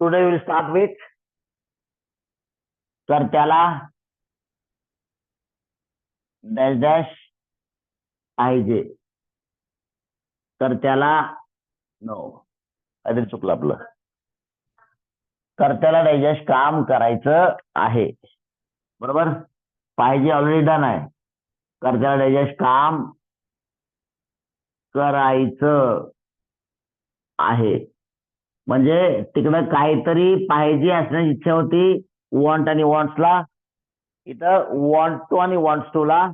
Today will start with तर त्याला dash dash पाहिजे तर त्याला नो काहीतरी चुकलं आपलं. तर त्याला डायजेस्ट काम करायचं आहे. बरोबर? पाहिजे ऑलरेडी डन आहे. तर त्याला डायजेस्ट काम करायचं आहे. म्हणजे तिकडं काहीतरी पाहिजे असण्याची इच्छा होती वॉन्ट आणि वॉन्ट्सला इथं वॉन्ट टू आणि वॉन्ट्स टू ला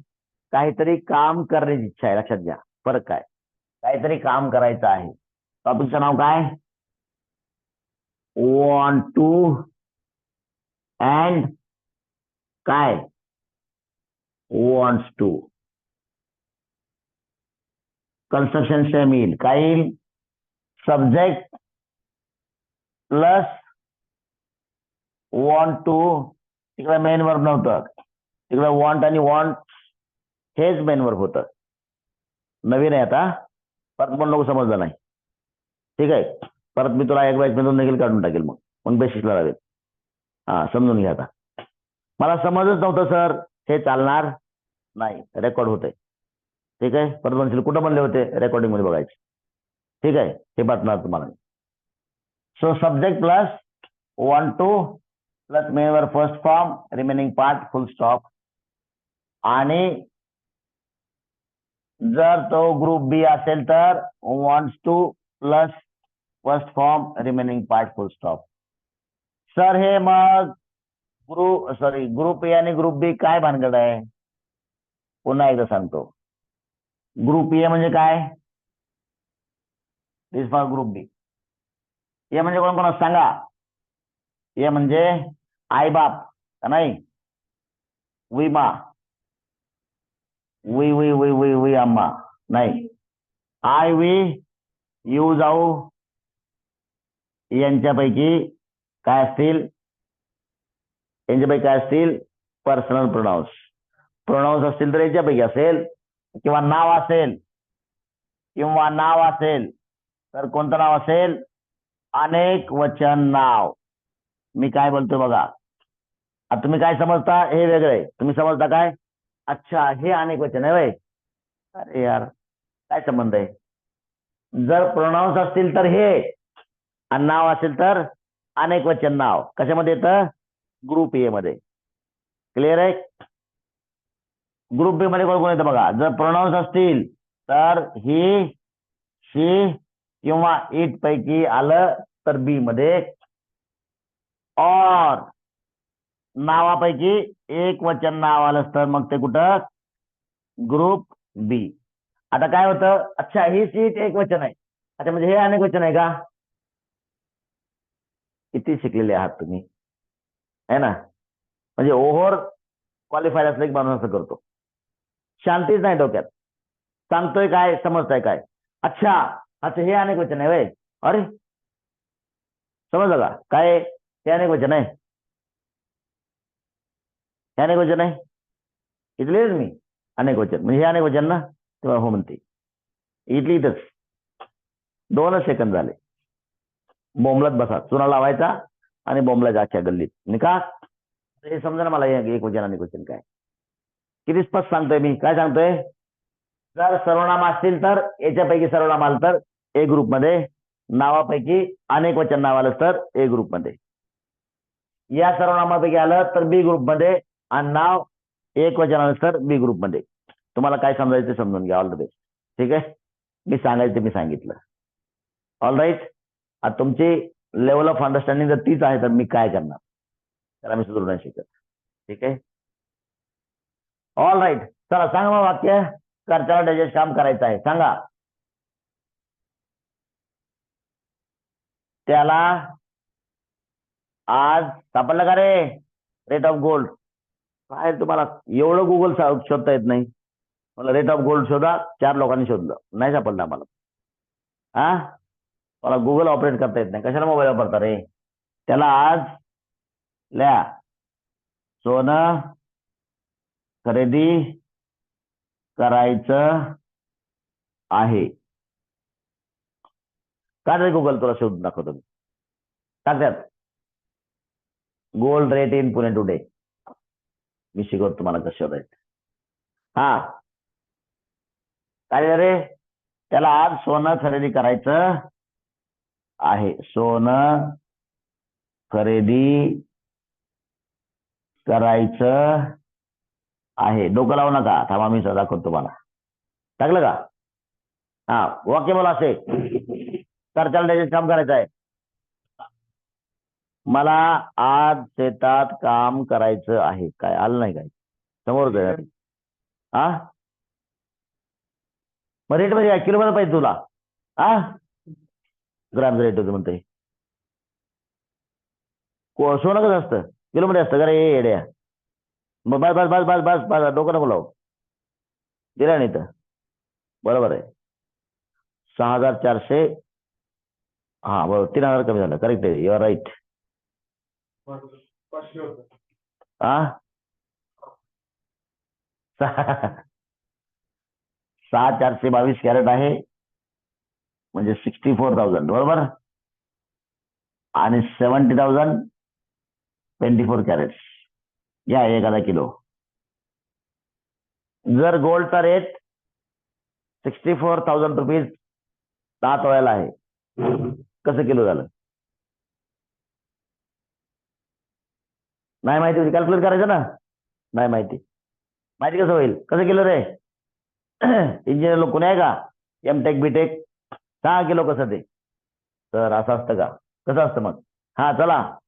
काहीतरी काम करण्याची इच्छा आहे लक्षात घ्या. फरक काय? काहीतरी काम करायचं आहे. टॉपिकचं नाव काय? वॉन्ट टू अँड काय? वॉन्ट्स टू कन्स्ट्रक्शन सेम येईल काय येईल सब्जेक्ट प्लस वॉन्ट टू तिकडे मेन वर्ब नव्हतं. तिकडे वॉन्ट आणि वॉन्ट हेच मेन वर्ब होतं. नवीन आहे आता. परत पण लोक समजलं नाही. ठीक आहे? परत मी तुला एक बॅच मधून देखील काढून टाकेल मग. मग बेसिसला लावेल हा समजून घ्या आता. मला समजच नव्हतं सर हे चालणार नाही. रेकॉर्ड होतंय. ठीक आहे? परत म्हणशील कुठं म्हणले होते? रेकॉर्डिंगमध्ये बघायचे. ठीक आहे? हे बातम्या तुम्हाला. So subject plus one two plus मेवर first form remaining part full stop आणि जर तो ग्रुप बी असेल तर wants to plus first form remaining part full stop sir हे मग ग्रुप सॉरी ग्रुप ए आणि ग्रुप बी काय भानगड आहे? पुन्हा एकदा सांगतो. ग्रुप ए म्हणजे काय? दिस फॉर ग्रुप बी ये म्हणजे कोण कोण सांगा? ये म्हणजे आईबाप का नाही? विमा वी वी वी वी वी अम्मा नाही. आय वी यू जाऊ. यांच्यापैकी काय असतील? यांच्यापैकी काय असतील? पर्सनल प्रोनाऊन्स प्रोनाऊन्स असतील तर याच्यापैकी असेल किंवा नाव असेल. किंवा नाव असेल. तर कोणतं नाव असेल? अनेक वचन नाव. मी काय बोलतोय बघा. आता तुम्ही काय समजता? हे वेगळं. आहे तुम्ही समजता काय? अच्छा हे अनेक वचन आहे वय अरे यार काय संबंध आहे? जर प्रोनाऊन्स असतील तर हे आणि नाव असेल तर अनेक वचन नाव. कशामध्ये येतं? ग्रुप ए मध्ये. क्लिअर आहे? ग्रुप बी मध्ये कोण कोण येतं बघा? जर प्रोनाऊन्स असतील तर ही शी किंवा एट पैकी आलं तर बी मध्ये. और नावापैकी एक वचन नाव आलं तर मग ते कुठं? ग्रुप बी आता काय होतं? अच्छा ही सीट एक वचन आहे. अच्छा म्हणजे हे अनेक वचन आहे का? किती शिकलेले आहात तुम्ही? है ना? म्हणजे ओव्हर क्वालिफाईड असलं की माणूस असं करतो. शांतीच नाही डोक्यात. सांगतोय काय? समजताय काय? अच्छा अच्छा हे अनेक वचन आहे वय अरे. समजलं का? काय हे अनेक वचन आहे. हे अनेक वचन आहे. इथले मी. अनेक वचन. म्हणजे हे अनेक वचन ना? तेव्हा हो म्हणते. इथली इथंच. दोनच सेकंद झाले. बोंबलत बसा. चुना लावायचा आणि बोंबलाच्या अख्ख्या गल्लीत. का? हे समजा ना मला हे एक वचन अनेक वचन काय? किती स्पष्ट सांगतोय मी? काय सांगतोय? जर सर्वनाम असतील तर याच्यापैकी सर्वनाम आलं तर ए ग्रुपमध्ये नावापैकी अनेक वचन नाव आलं तर ए ग्रुपमध्ये या सर्वनामापैकी आलं तर बी ग्रुपमध्ये आणि नाव एक वचन आलं तर बी ग्रुपमध्ये तुम्हाला काय समजायचं ते समजून घ्या. ऑल बेस्ट ठीक आहे? मी सांगायचं मी सांगितलं. ऑल राईट आता तुमची लेवल ऑफ अंडरस्टँडिंग जर तीच आहे तर मी काय करणार? त्याला मी सुधारू नाही शकत. ठीक आहे? ऑल राईट चला सांगा मग वाक्य. करताना डायजेस्ट काम करायचं आहे. सांगा. त्याला आज सापडलं का रे? रेट ऑफ गोल्ड काय तुम्हाला? एवढं गुगल शोधता येत नाही. मला रेट ऑफ गोल्ड शोधा चार लोकांनी शोधलं. नाही सापडलं आम्हाला. हा? मला गुगल ऑपरेट करता येत नाही. कशाला मोबाईल वापरता रे? त्याला आज ल्या सोनं खरेदी करायचं आहे. काढ रे गुगल तुला शोधून दाखवतो मी. टाकतात gold rate in Pune today मी शिकवतो तुम्हाला कसं शोधायचं. हा. काय रे? त्याला आज सोनं खरेदी करायचं आहे. सोनं खरेदी करायचं आहे. डोकं लावू नका. थांबा मी सदा करतो तुम्हाला. टाकलं का? हा. वाक्य मला असे. खर्चाला द्यायचं काम करायचं आहे. मला आज शेतात काम करायचं आहे. काय आलं नाही काय? समोर हा मग रेटमध्ये किलो मध्ये पाहिजे तुला. हा ग्राम रेट होतं म्हणते को- सोनं कसं असतं किलो मध्ये असतं का रे येड्या. मग बस बस बस बस बस बस. डोकं नको लावू. दिला नाही तर. बरोबर आहे. सहा हजार चारशे हा बरोबर तीन हजार कमी झालं. करेक्ट आहे. युआर राईट हा सहा चारशे बावीस कॅरेट आहे. म्हणजे सिक्स्टी फोर थाउजंड बरोबर? आणि seventy thousand twenty four carat घ्या एखादा किलो. जर गोल्डचा rate sixty four thousand rupees दहा तोळ्याला आहे. कसं किलो झालं? नाही माहिती म्हणजे कॅल्क्युलेट करायचं ना? नाही माहिती. माहिती कसं होईल? कसं किलो रे? इंजिनियर लोक कोणी आहे का? एम टेक बीटेक सहा किलो कसं ते? तर असं असतं का? कसं असतं मग? हा चला.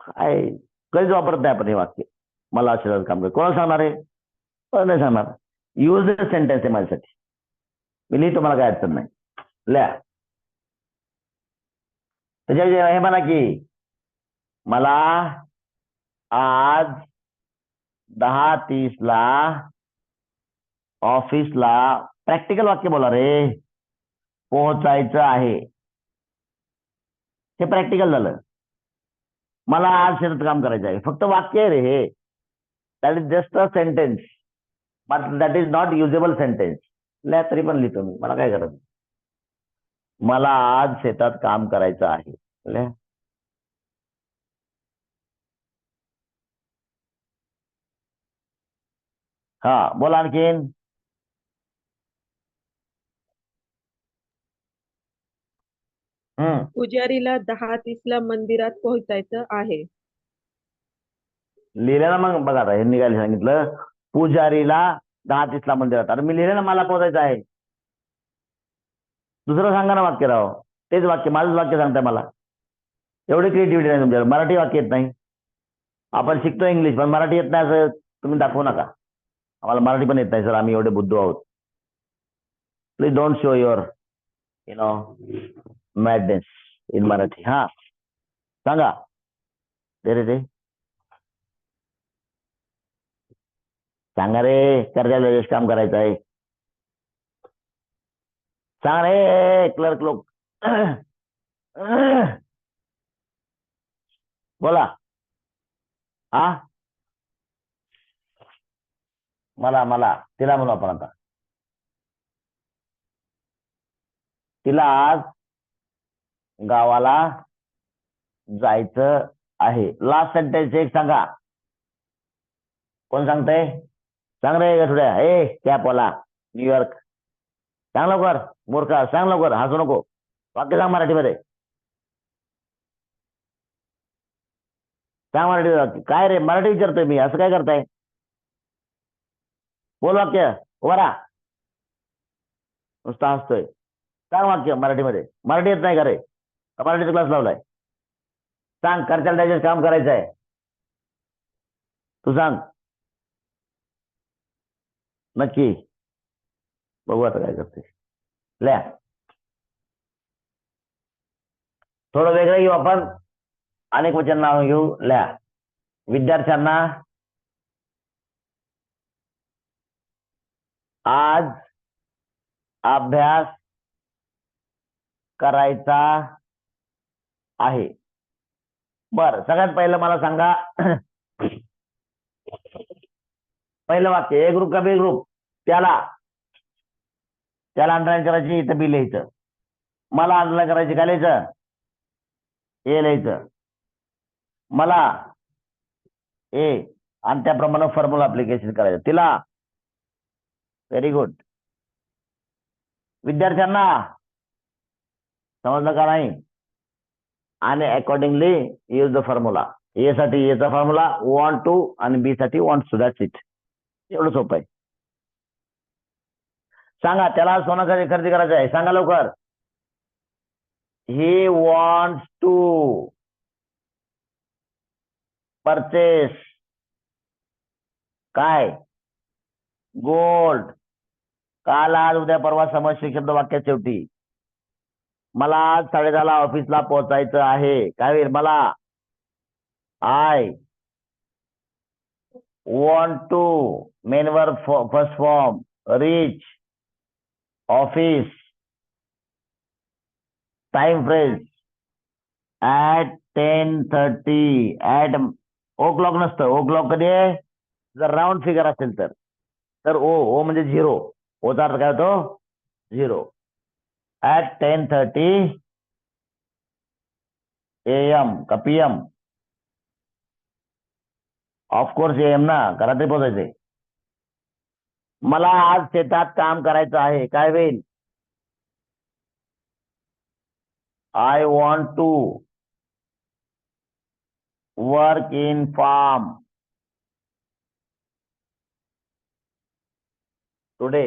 काय? कधीच वापरत नाही आपण हे वाक्य. मला असेल काम कर कोणाला सांगणार आहे कोणाला नाही सांगणार. यूज सेंटेन्स आहे माझ्यासाठी. मी लिहितो मला काय अडचण नाही लिहा त्याच्या हे म्हणा की मला आज दहा तीसला ऑफिसला प्रॅक्टिकल वाक्य बोला रे पोहोचायचं आहे हे प्रॅक्टिकल झालं मला आज शेतात काम करायचं आहे फक्त वाक्य आहे रे हे that is just a sentence but that is not usable sentence लिहा तरी पण लिहितो मी. मला काय गरज मला आज शेतात काम करायचं आहे. हा बोला आणखीन. पुजारीला दहा तीसला मंदिरात पोहोचायचं आहे. लिहिलं ना मग बघा यांनी काय सांगितलं. पुजारीला दहा तीसला मंदिरात अरे मी लिहिलं ना मला पोहोचायचं आहे. दुसरं सांगा ना वाक्य राव. तेच वाक्य माझंच वाक्य सांगताय मला. एवढी क्रिएटिव्हिटी नाही तुमच्यावर मराठी वाक्य येत नाही. आपण शिकतो इंग्लिश पण मराठी येत नाही असं तुम्ही दाखवू नका. आम्हाला मराठी पण येत नाही सर. आम्ही एवढे बुद्धू आहोत. Please don't show your you know madness in Marathi. हा. सांगा. दे रे ते. सांगा रे कर्जाला यश काम करायचं आहे. सांग रे क्लर्क लोक. बोला. हा? मला मला. तिला म्हणू आपण आता. तिला आज गावाला जायचं आहे. लास्ट सेंटेन्स एक सांगा. कोण सांगतंय? सांग रे गठुड्या ए कॅप वाला न्यूयॉर्क सांग लवकर मूर्खा सांग लवकर हसू नको. वाक्य सांग मराठीमध्ये. सांग मराठी काय रे मराठी विचारतोय मी असं काय करताय? बोल वाक्य वरा नुसतं हसतोय. सांग वाक्य मराठीमध्ये. मराठी येत नाही का रे? मराठीचा क्लास लावलाय? सांग खर्चाला द्यायचं काम करायचं आहे तू सांग. नक्की. बघू आता काय करते. ल्या. थोडं वेगळं घेऊ आपण. अनेक वचन नाव घेऊ. ल्या. विद्यार्थ्यांना आज अभ्यास करायचा आहे. बर सगळ्यात पहिलं मला सांगा पहिलं वाक्य ए ग्रुप का बी ग्रुप? त्याला. त्याला अंडरलाईन करायची इथं बी लिहायचं. मला अंडरलाईन करायची काय लिहायचं? ए लिहायचं. मला. ए. आणि त्याप्रमाणे फॉर्म्युला अप्लिकेशन करायचं. तिला. व्हेरी गुड विद्यार्थ्यांना. समजलं का नाही? आणि accordingly use the formula A साठी एचा फॉर्म्युला वॉन्ट टू आणि बी साठी वॉन्ट टू दॅट्स इट एवढं सोपं आहे. सांगा त्याला सोनं खरेदी करायचं आहे. सांगा लवकर. ही वॉन्ट टू परचेस काय? गोल्ड काल आज उद्या परवा समस्या शब्द वाक्यात शेवटी. मला आज साडेदहाला ऑफिसला पोहोचायचं आहे. काय होईल? मला I want to main verb first form reach office time phrase at ten thirty at o'clock नसतं. ओ क्लॉक कधी आहे? जर राऊंड फिगर असेल तर. तर ओ ओ म्हणजे झिरो ओचा अर्थ काय होतो? Zero at ten thirty M का P M of course M ना घरात रात्री मला आज शेतात काम करायचं आहे काय होईल? I want to work in farm today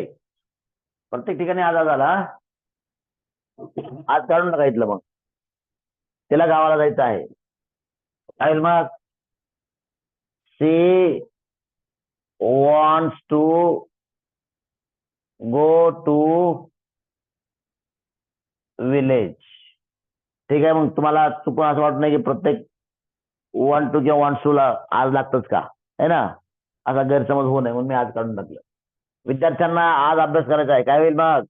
प्रत्येक ठिकाणी आज झाला आज काढून टाका इथलं मग. तिला गावाला जायचं आहे. काय मग? She wants to go to village ठीक आहे मग तुम्हाला चुकून असं वाटत नाही की प्रत्येक वन टू किंवा वन टू ला आज लागतच का? है ना? असा गैरसमज होऊ नये म्हणून मी आज काढून टाकलं. विद्यार्थ्यांना आज अभ्यास करायचा आहे. काय होईल मग?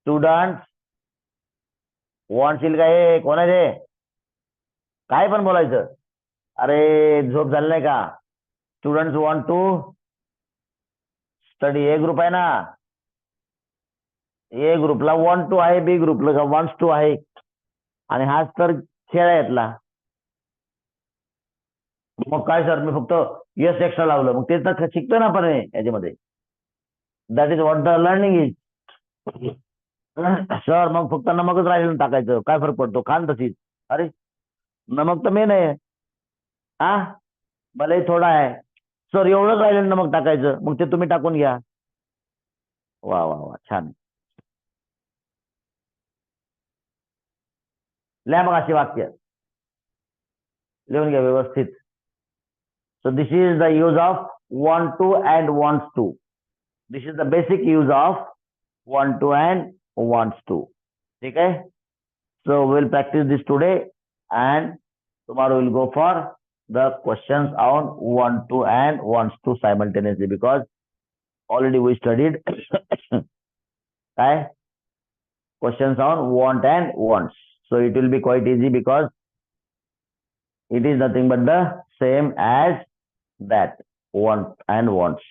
स्टुडंट वॉन्टशील का हे? कोण आहे काय पण बोलायचं. अरे झोप झाली नाही का? Student want to study A group आहे ना? ए ग्रुपला वन टू आहे बी ग्रुपला वन्स टू आहे. आणि हाच तर खेळ आहे यातला. मग काय सर मी फक्त यस एक्स्ट्रा लावलं. मग ते तर शिकतो ना आपण याच्यामध्ये. That is what the learning is sir मग फक्त नमकच राहिलं टाकायचं. काय फरक पडतो? खान तशीच. अरे नमक तर मेन आहे. हा भले थोडा आहे. सर एवढंच राहिलं नमक टाकायचं. मग ते तुम्ही टाकून घ्या. वा वा वा. छान. लिहा मग अशी वाक्य. लिहून घ्या व्यवस्थित. So this is the use of want to and wants to this is the basic use of want to and wants to ठीक आहे? So will practice this today and tomorrow we'll go for the questions on want to and wants to simultaneously because already we studied okay, questions on want and wants. So it will be quite easy because it is nothing but the same as that want and wants.